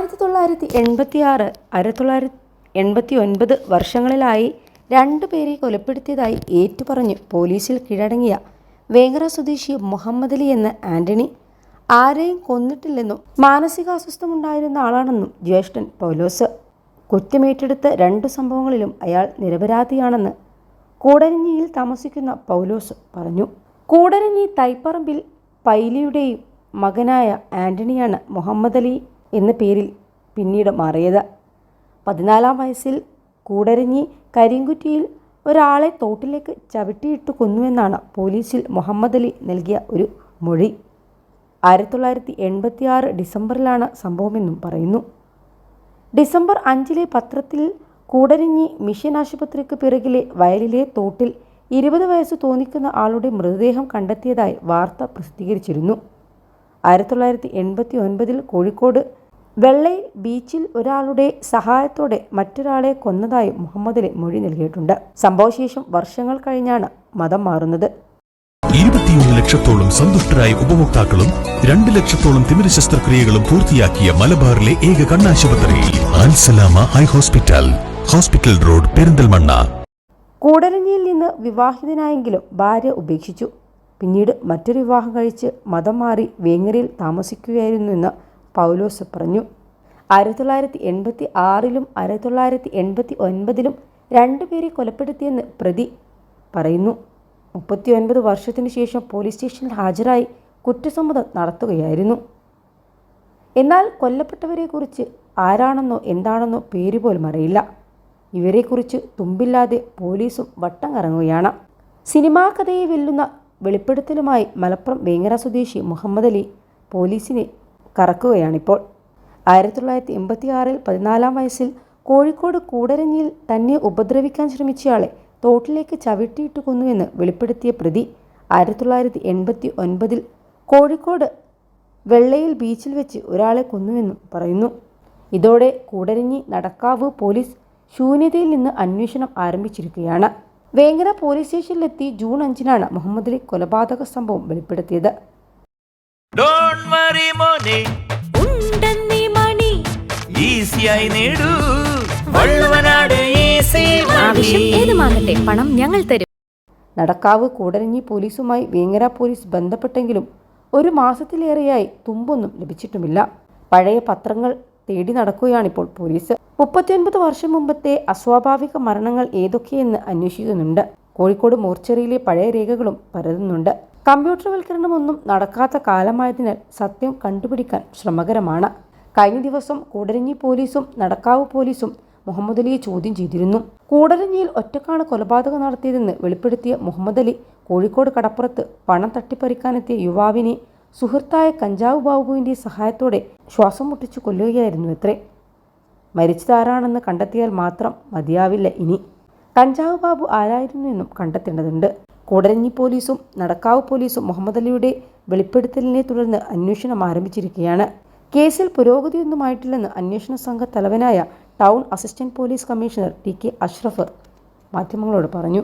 ആയിരത്തി തൊള്ളായിരത്തി എൺപത്തി ആറ് ആയിരത്തി തൊള്ളായിരത്തി എൺപത്തി ഒൻപത് വർഷങ്ങളിലായി രണ്ടു പേരെ കൊലപ്പെടുത്തിയതായി ഏറ്റുപറഞ്ഞ് പോലീസിൽ കീഴടങ്ങിയ വേങ്ങര സ്വദേശി മുഹമ്മദ് അലി എന്ന ആന്റണി ആരെയും കൊന്നിട്ടില്ലെന്നും മാനസികാസ്വസ്ഥമുണ്ടായിരുന്ന ആളാണെന്നും ജ്യേഷ്ഠൻ പൗലോസ്. കുറ്റമേറ്റെടുത്ത രണ്ട് സംഭവങ്ങളിലും അയാൾ നിരപരാധിയാണെന്ന് കൂടരഞ്ഞിയിൽ താമസിക്കുന്ന പൗലോസ് പറഞ്ഞു. കൂടരഞ്ഞി തൈപ്പറമ്പിൽ പൈലിയുടെയും മകനായ ആന്റണിയാണ് മുഹമ്മദ് അലി. എന്ന പേരിൽ പിന്നീട് മാറിയത്. പതിനാലാം വയസ്സിൽ കൂടരഞ്ഞി കരിങ്കുറ്റിയിൽ ഒരാളെ തോട്ടിലേക്ക് ചവിട്ടിയിട്ട് കൊന്നുവെന്നാണ് പോലീസിൽ മുഹമ്മദ് അലി നൽകിയ ഒരു മൊഴി. ആയിരത്തി തൊള്ളായിരത്തി എൺപത്തി ആറ് ഡിസംബറിലാണ് സംഭവമെന്നും പറയുന്നു. ഡിസംബർ അഞ്ചിലെ പത്രത്തിൽ കൂടരഞ്ഞി മിഷൻ ആശുപത്രിക്ക് പിറകിലെ വയലിലെ തോട്ടിൽ ഇരുപത് വയസ്സ് തോന്നിക്കുന്ന ആളുടെ മൃതദേഹം കണ്ടെത്തിയതായി വാർത്ത പ്രസിദ്ധീകരിച്ചിരുന്നു. ആയിരത്തി തൊള്ളായിരത്തി എൺപത്തി ഒൻപതിൽ കോഴിക്കോട് വെള്ളൈ ബീച്ചിൽ ഒരാളുടെ സഹായത്തോടെ മറ്റൊരാളെ കൊന്നതായി മുഹമ്മദിലെ മൊഴി നൽകിയിട്ടുണ്ട്. സംഭവശേഷം വർഷങ്ങൾ കഴിഞ്ഞാണ് മതം മാറുന്നത്. ഇരുപത്തിയൊന്ന് ലക്ഷത്തോളം സന്തുഷ്ടരായ ഉപഭോക്താക്കളും രണ്ട് ലക്ഷത്തോളം തിമിര ശസ്ത്രക്രിയകളും പൂർത്തിയാക്കിയ മലബാറിലെ ഏക കണ്ണാശുപത്രി ആൻസലാമ eye hospital hospital road Perinthalmanna. കൂടരഞ്ഞിയിൽ നിന്ന് വിവാഹിതനായെങ്കിലും ഭാര്യ ഉപേക്ഷിച്ചു. പിന്നീട് മറ്റൊരു വിവാഹം കഴിച്ച് മതം മാറി വേങ്ങരയിൽ താമസിക്കുകയായിരുന്നുവെന്ന് പൗലോസ് പറഞ്ഞു ആയിരത്തി തൊള്ളായിരത്തി എൺപത്തി ആറിലും ആയിരത്തി തൊള്ളായിരത്തി എൺപത്തി ഒൻപതിലും രണ്ടുപേരെ കൊലപ്പെടുത്തിയെന്ന് പ്രതി പറയുന്നു. മുപ്പത്തി ഒൻപത് വർഷത്തിനു ശേഷം പോലീസ് സ്റ്റേഷനിൽ ഹാജരായി കുറ്റസമ്മതം നടത്തുകയായിരുന്നു. എന്നാൽ കൊല്ലപ്പെട്ടവരെക്കുറിച്ച് ആരാണെന്നോ എന്താണെന്നോ പേര് പോലും അറിയില്ല. ഇവരെക്കുറിച്ച് തുമ്പില്ലാതെ പോലീസും വട്ടം കറങ്ങുകയാണ്. സിനിമാ കഥയെ വെല്ലുന്ന വെളിപ്പെടുത്തലുമായി മലപ്പുറം വേങ്ങര സ്വദേശി മുഹമ്മദ് അലി പോലീസിനെ കറക്കുകയാണിപ്പോൾ. ആയിരത്തി തൊള്ളായിരത്തി എൺപത്തി ആറിൽ പതിനാലാം വയസ്സിൽ കോഴിക്കോട് കൂടരഞ്ഞിയിൽ തന്നെ ഉപദ്രവിക്കാൻ ശ്രമിച്ചയാളെ തോട്ടിലേക്ക് ചവിട്ടിയിട്ട് കൊന്നുവെന്ന് വെളിപ്പെടുത്തിയ പ്രതി ആയിരത്തി തൊള്ളായിരത്തി എൺപത്തി ഒൻപതിൽ കോഴിക്കോട് വെള്ളയിൽ ബീച്ചിൽ വെച്ച് ഒരാളെ കൊന്നുവെന്നും പറയുന്നു. ഇതോടെ കൂടരഞ്ഞി നടക്കാവ് പോലീസ് ശൂന്യതയിൽ നിന്ന് അന്വേഷണം ആരംഭിച്ചിരിക്കുകയാണ്. വേങ്ങര പോലീസ് സ്റ്റേഷനിലെത്തി ജൂൺ അഞ്ചിനാണ് മുഹമ്മദ് അലി കൊലപാതക സംഭവം വെളിപ്പെടുത്തിയത്. വറി മോനെ. ഉണ്ടെന്നീ മണി. ഈസിയായി നേടൂ. വള്ളുവനാട് ഈസി ആവശ്യം ഏതുമാകട്ടെ പണം ഞങ്ങൾ തരും. നടക്കാവ് കൂടരഞ്ഞി പോലീസുമായി വേങ്ങര പോലീസ് ബന്ധപ്പെട്ടെങ്കിലും ഒരു മാസത്തിലേറെയായി തുമ്പൊന്നും ലഭിച്ചിട്ടുമില്ല. പഴയ പത്രങ്ങൾ തേടി നടക്കുകയാണിപ്പോൾ പോലീസ്. മുപ്പത്തിയൊൻപത് വർഷം മുമ്പത്തെ അസ്വാഭാവിക മരണങ്ങൾ ഏതൊക്കെയെന്ന് അന്വേഷിക്കുന്നുണ്ട്. കോഴിക്കോട് മോർച്ചറിയിലെ പഴയ രേഖകളും പരതുന്നുണ്ട്. കമ്പ്യൂട്ടർവൽക്കരണമൊന്നും നടക്കാത്ത കാലമായതിനാൽ സത്യം കണ്ടുപിടിക്കാൻ ശ്രമകരമാണ്. കഴിഞ്ഞ ദിവസം കൂടരഞ്ഞി പോലീസും നടക്കാവ് പോലീസും മുഹമ്മദ് അലിയെ ചോദ്യം ചെയ്തിരുന്നു. കൂടരഞ്ഞിയിൽ ഒറ്റക്കാണ് കൊലപാതകം നടത്തിയതെന്ന് വെളിപ്പെടുത്തിയ മുഹമ്മദ് അലി കോഴിക്കോട് കടപ്പുറത്ത് പണം തട്ടിപ്പറിക്കാനെത്തിയ യുവാവിനെ സുഹൃത്തായ കഞ്ചാവ് ബാബുവിന്റെ സഹായത്തോടെ ശ്വാസം മുട്ടിച്ചു കൊല്ലുകയായിരുന്നു എത്രേ. മരിച്ചതാരാണെന്ന് കണ്ടെത്തിയാൽ മാത്രം മതിയാവില്ല ഇനി. കഞ്ചാവ് ബാബു ആരായിരുന്നു എന്നും കണ്ടെത്തേണ്ടതുണ്ട്. കൂടരഞ്ഞി പോലീസും നടക്കാവ് പോലീസും മുഹമ്മദ് അലിയുടെ വെളിപ്പെടുത്തലിനെ തുടർന്ന് അന്വേഷണം ആരംഭിച്ചിരിക്കുകയാണ്. കേസിൽ പുരോഗതിയൊന്നുമായിട്ടില്ലെന്ന് അന്വേഷണ സംഘ തലവനായ town assistant police commissioner T K Ashraf മാധ്യമങ്ങളോട് പറഞ്ഞു.